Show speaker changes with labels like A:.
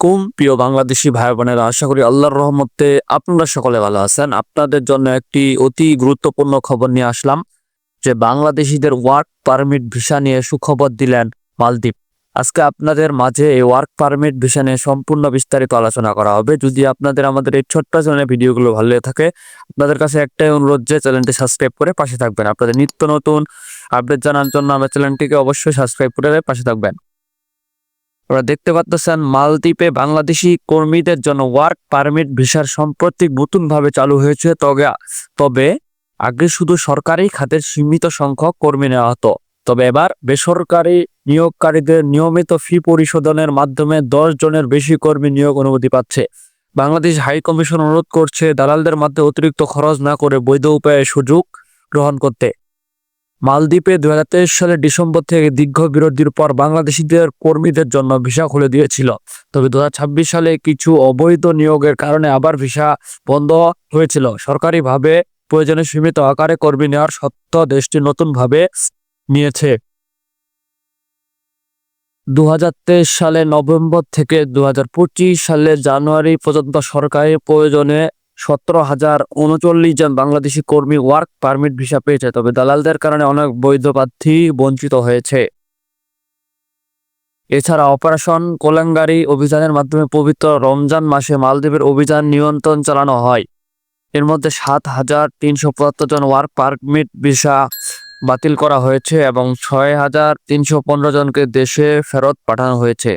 A: আলাইকুম। প্রিয় বাংলাদেশি ভাই বোনেরা, আশা করি আল্লাহর রহমতে আপনারা সকলে ভালো আছেন। আপনাদের জন্য একটি অতি গুরুত্বপূর্ণ খবর নিয়ে আসলাম, যে বাংলাদেশিদের ওয়ার্ক পারমিট ভিসা নিয়ে সুখবর দিলেন মালদ্বীপ। আজকে আপনাদের মাঝে এই ওয়ার্ক পারমিট ভিসা নিয়ে সম্পূর্ণ বিস্তারিত আলোচনা করা হবে। যদি আপনাদের আমাদের এই ছোট্ট চ্যানেলের ভিডিওগুলো ভালো লেগে থাকে, আপনাদের কাছে একটাই অনুরোধ, যে চ্যানেলটি সাবস্ক্রাইব করে পাশে থাকবেন। আপনাদের নিত্য নতুন আপডেট জানার জন্য আমার চ্যানেলটিকে অবশ্যই সাবস্ক্রাইব করে পাশে থাকবেন। আপনারা দেখতে পাচ্ছেন মালদ্বীপে বাংলাদেশি কর্মীদের জন্য ওয়ার্ক পারমিট ভিসার সম্প্রতি নতুনভাবে চালু হয়েছে। তবে তবে আগে শুধু সরকারি খাতের সীমিত সংখ্যক কর্মী নেওয়া হতো। তবে এবার বেসরকারি নিয়োগকারীদের নিয়মিত ফি পরিশোধনের মাধ্যমে দশ জনের বেশি কর্মী নিয়োগ অনুমতি পাচ্ছে। বাংলাদেশ হাই কমিশন অনুরোধ করছে দালালদের মধ্যে অতিরিক্ত খরচ না করে বৈধ উপায়ে সুযোগ গ্রহণ করতে। মালদ্বীপে দুই সালের ডিসেম্বর থেকে দীর্ঘ বিরতির পর বাংলাদেশিদের কর্মীদের জন্য ভিসা খুলে দিয়েছিল। তবে দু সালে কিছু অবৈধ নিয়োগের কারণে আবার ভিসা বন্ধ হয়েছিল। সরকারিভাবে প্রয়োজনে সীমিত আকারে কর্মী নেওয়ার সত্ত্বেও দেশটি নতুনভাবে নিয়েছে। দু হাজার তেইশ সালে নভেম্বর থেকে দু হাজার পঁচিশ সালে জানুয়ারি পর্যন্ত সরকারি প্রয়োজনে সতেরো হাজার উনচল্লিশ জন বাংলাদেশি কর্মী ওয়ার্ক পারমিট ভিসা পেয়েছে, তবে দালালদের কারণে অনেক বৈধ প্রার্থী বঞ্চিত হয়েছে। এছাড়া অপারেশন কোলাঙ্গারি অভিযানের মাধ্যমে পবিত্র রমজান মাসে মালদ্বীপের অভিযান নিয়ন্ত্রণ চালানো হয়। এর মধ্যে সাত হাজার তিনশো পঁচাত্তর জন ওয়ার্ক পারমিট ভিসা বাতিল করা হয়েছে এবং ছয় হাজার তিনশো পনেরো জনকে দেশে ফেরত পাঠানো হয়েছে।